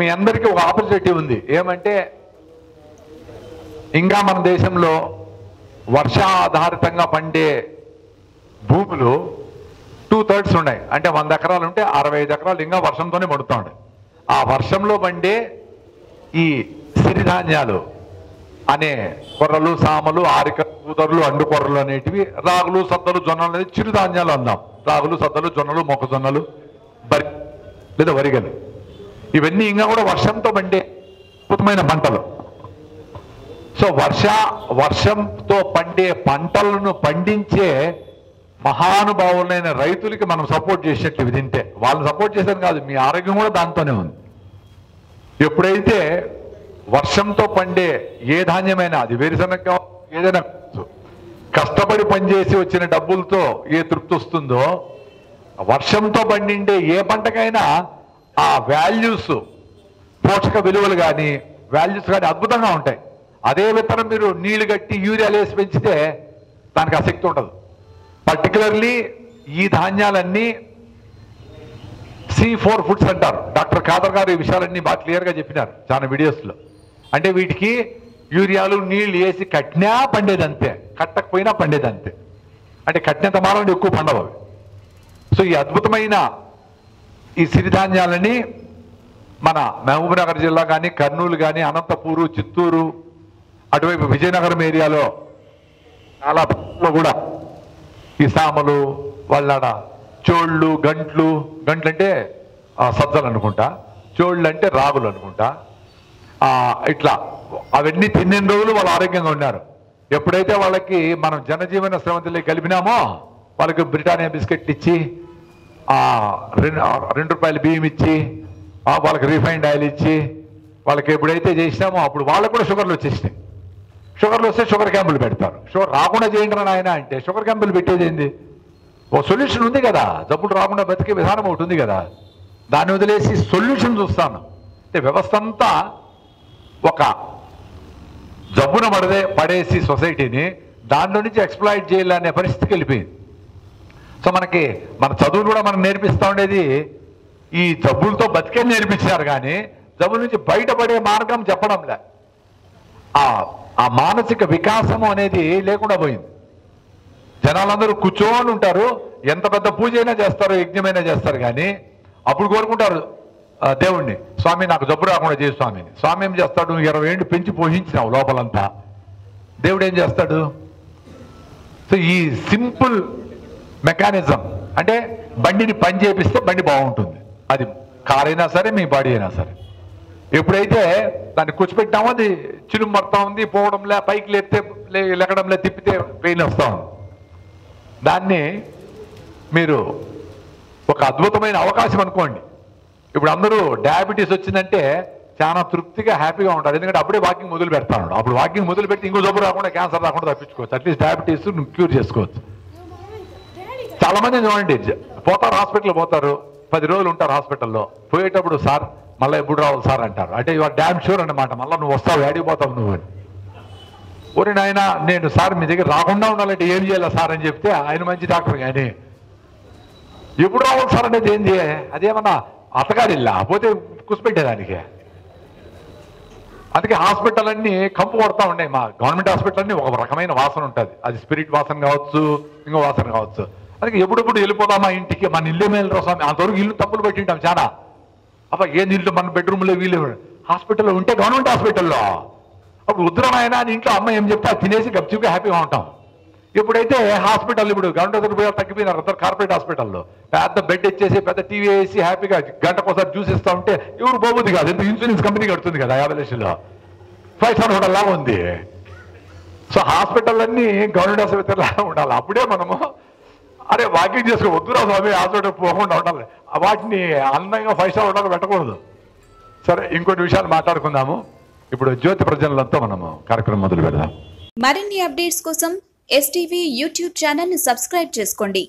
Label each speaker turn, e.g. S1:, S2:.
S1: మీ అందరికీ ఒక ఆపర్చునిటీ ఉంది. ఏమంటే ఇంకా మన దేశంలో వర్షాధారితంగా పండే భూములు టూ థర్డ్స్ ఉన్నాయి. అంటే వంద ఎకరాలు ఉంటే అరవై ఐదు ఎకరాలు ఇంకా వర్షంతోనే పడుతూ ఉంటాయి ఆ వర్షంలో పండే ఈ సిరిధాన్యాలు అనే కొర్రలు సామలు ఆరిక కూదర్లు అండు కొర్రలు అనేటివి రాగులు సద్దలు జొన్నలు అనేది చిరుధాన్యాలు అందాం రాగులు సద్దలు జొన్నలు మొక్కజొన్నలు బరి లేదా వరిగలు. ఇవన్నీ ఇంకా కూడా వర్షంతో పండే అద్భుతమైన పంటలు. సో వర్ష వర్షంతో పండే పంటలను పండించే మహానుభావులైన రైతులకి మనం సపోర్ట్ చేసేట్లు ఇది తింటే. వాళ్ళని సపోర్ట్ చేశాను కాదు మీ ఆరోగ్యం కూడా దాంతోనే ఉంది. ఎప్పుడైతే వర్షంతో పండే ఏ ధాన్యమైనా అది వేరుశనగ ఏదైనా కష్టపడి పనిచేసి వచ్చిన డబ్బులతో ఏ తృప్తి వస్తుందో వర్షంతో పండిండే ఏ పంటకైనా ఆ వాల్యూస్ పోషక విలువలు కానీ వాల్యూస్ కానీ అద్భుతంగా ఉంటాయి. అదే విత్తనం మీరు నీళ్ళు కట్టి యూరియాలు వేసి పెంచితే దానికి ఆసక్తి ఉండదు. పర్టికులర్లీ ఈ ధాన్యాలన్నీ సి ఫోర్ ఫుడ్స్ అంటారు. డాక్టర్ ఖాదర్ గారు ఈ విషయాలన్నీ బాగా క్లియర్గా చెప్పినారు చాలా వీడియోస్లో. అంటే వీటికి యూరియాలు నీళ్ళు వేసి కట్టినా పండేది అంతే కట్టకపోయినా పండేది అంతే అంటే కట్టినంత మాత్రం ఎక్కువ పండవు అవి. సో ఈ అద్భుతమైన ఈ సిరిధాన్యాలని మన మహబూబ్నగర్ జిల్లా కానీ కర్నూలు కానీ అనంతపూరు చిత్తూరు అటువైపు విజయనగరం ఏరియాలో చాలా కూడా ఈ సామలు వాళ్ళ చోళ్ళు గంట్లు గంట్లు అంటే సజ్జలు అనుకుంటా చోళ్ళు అంటే రాగులు అనుకుంటా. ఇట్లా అవన్నీ తిన్నిన రోజులు వాళ్ళు ఆరోగ్యంగా ఉన్నారు. ఎప్పుడైతే వాళ్ళకి మనం జనజీవన శ్రమంతిలో కలిపినామో వాళ్ళకి బ్రిటానియా బిస్కెట్లు ఇచ్చి రెండు ఆ, రెండు రూపాయలు బియ్యం ఇచ్చి వాళ్ళకి రిఫైండ్ ఆయిల్ ఇచ్చి వాళ్ళకి ఎప్పుడైతే చేసినామో అప్పుడు వాళ్ళకు కూడా షుగర్లు వచ్చేసినాయి. షుగర్లు వస్తే షుగర్ క్యాంపులు పెడతారు. షుగర్ రాకుండా చేయండి రా నాయన అంటే షుగర్ క్యాంపులు పెట్టేది ఏంది? ఓ సొల్యూషన్ ఉంది కదా. జబ్బులు రాకుండా బతికే విధానం ఒకటి ఉంది కదా. దాన్ని వదిలేసి సొల్యూషన్ చూస్తాను. అంటే వ్యవస్థ అంతా ఒక జబ్బున పడదే పడేసి సొసైటీని దాంట్లో నుంచి ఎక్స్ప్లాయిట్ చేయాలనే పరిస్థితికి వెళ్ళిపోయింది. సో మనకి మన చదువులు కూడా మనం నేర్పిస్తా ఉండేది ఈ జబ్బులతో బతికే నేర్పించారు కానీ జబ్బుల నుంచి బయటపడే మార్గం చెప్పడంలే. ఆ మానసిక వికాసము అనేది లేకుండా పోయింది. జనాలందరూ కూర్చోని ఉంటారు. ఎంత పెద్ద పూజ అయినా చేస్తారు యజ్ఞమైనా చేస్తారు కానీ అప్పుడు కోరుకుంటారు దేవుణ్ణి స్వామి నాకు జబ్బు రాకుండా చేయి స్వామిని స్వామి ఏం చేస్తాడు? ఇరవై ఏళ్ళు పెంచి పోషించినావు లోపలంతా. దేవుడు ఏం చేస్తాడు? సో ఈ సింపుల్ మెకానిజం. అంటే బండిని పని చేపిస్తే బండి బాగుంటుంది. అది కార్ అయినా సరే మీ బాడీ అయినా సరే. ఎప్పుడైతే దాన్ని కూర్చోపెట్టామో అది చిలుము పడతా ఉంది పోవడంలే పైకి లేపితే లే- తిప్పితే పెయిన్ వస్తా ఉంది. దాన్ని మీరు ఒక అద్భుతమైన అవకాశం అనుకోండి. ఇప్పుడు అందరూ డయాబెటీస్ వచ్చిందంటే చాలా తృప్తిగా హ్యాపీగా ఉంటారు. ఎందుకంటే అప్పుడే వాకింగ్ మొదలు పెడతాను అప్పుడు వాకింగ్ మొదలు పెడితే ఇంకో జబ్బు రాకుండా క్యాన్సర్ రాకుండా తప్పించుకోవచ్చు. అట్లీస్ట్ డయాబెటీస్ క్యూర్ చేసుకోవచ్చు. చాలా మంది చూడండి పోతారు హాస్పిటల్ పోతారు. పది రోజులు ఉంటారు హాస్పిటల్లో. పోయేటప్పుడు సార్ మళ్ళీ ఎప్పుడు రావాలి సార్ అంటారు. అంటే ఇవాళ డ్యామ్ షూర్ అన్నమాట. మళ్ళీ నువ్వు వస్తావు ఏడికి పోతావు నువ్వు అని. ఒరి నాయన నేను సార్ మీ దగ్గర రాకుండా ఉండాలంటే ఏం చేయాలి సార్ అని చెప్తే ఆయన మంచి డాక్టర్ కానీ ఎప్పుడు రావాలి సార్ అనేది ఏంది? అదేమన్నా అతగాడిల్లా? పోతే కుసిపెట్టేదానికి అందుకే హాస్పిటల్ అన్ని కంపు కొడతా ఉన్నాయి మా గవర్నమెంట్ హాస్పిటల్ అన్ని ఒక రకమైన వాసన ఉంటుంది. అది స్పిరిట్ వాసన కావచ్చు ఇంకో వాసన కావచ్చు. అందుకే ఎప్పుడెప్పుడు వెళ్ళిపోదామా ఇంటికి? మన ఇల్లు మేలరా స్వామి? అంతవరకు ఇల్లు తప్పులు పెట్టింటాం చాలా. అబ్బా ఏ ఇల్లు? మన బెడ్రూమ్లో వీళ్ళు హాస్పిటల్లో ఉంటే గవర్నమెంట్ హాస్పిటల్లో. అప్పుడు ఉద్రనాయన అని ఇంట్లో అమ్మ ఏం చెప్తే తినేసి గప్చుగా హ్యాపీగా ఉంటాం. ఎప్పుడైతే హాస్పిటల్ ఇప్పుడు గంట పోయారు తగ్గిపోయినారు అందరు కార్పొరేట్ హాస్పిటల్లో. పెద్ద బెడ్ ఇచ్చేసి పెద్ద టీవీ వేసి హ్యాపీగా గంటకోసారి జ్యూస్ ఇస్తా ఉంటే ఎవరు బాగుంది కాదు. ఎందుకు ఇన్సూరెన్స్ కంపెనీ కడుతుంది కదా యాభై లక్షల్లో ఫైవ్ స్టార్ హోటల్ లాగా ఉంది. సో హాస్పిటల్ అన్ని గవర్నమెంట్ హాస్పిటల్ లాగా ఉండాలి. అప్పుడే మనము అరే వాకింగ్ చేసుకో వద్దురా స్వామి హాస్పిటల్ పోకుండా ఉండాలి. వాటిని అందంగా ఫైవ్ స్టార్ హోటల్ పెట్టకూడదు. సరే ఇంకొన్ని విషయాలు మాట్లాడుకుందాము. ఇప్పుడు జ్యోతి ప్రజలంతా మనము కార్యక్రమం మొదలు పెడదాం.
S2: మరిన్ని అప్డేట్స్ కోసం ఎస్టీవీ యూట్యూబ్ ఛానల్ని సబ్స్క్రైబ్ చేసుకోండి.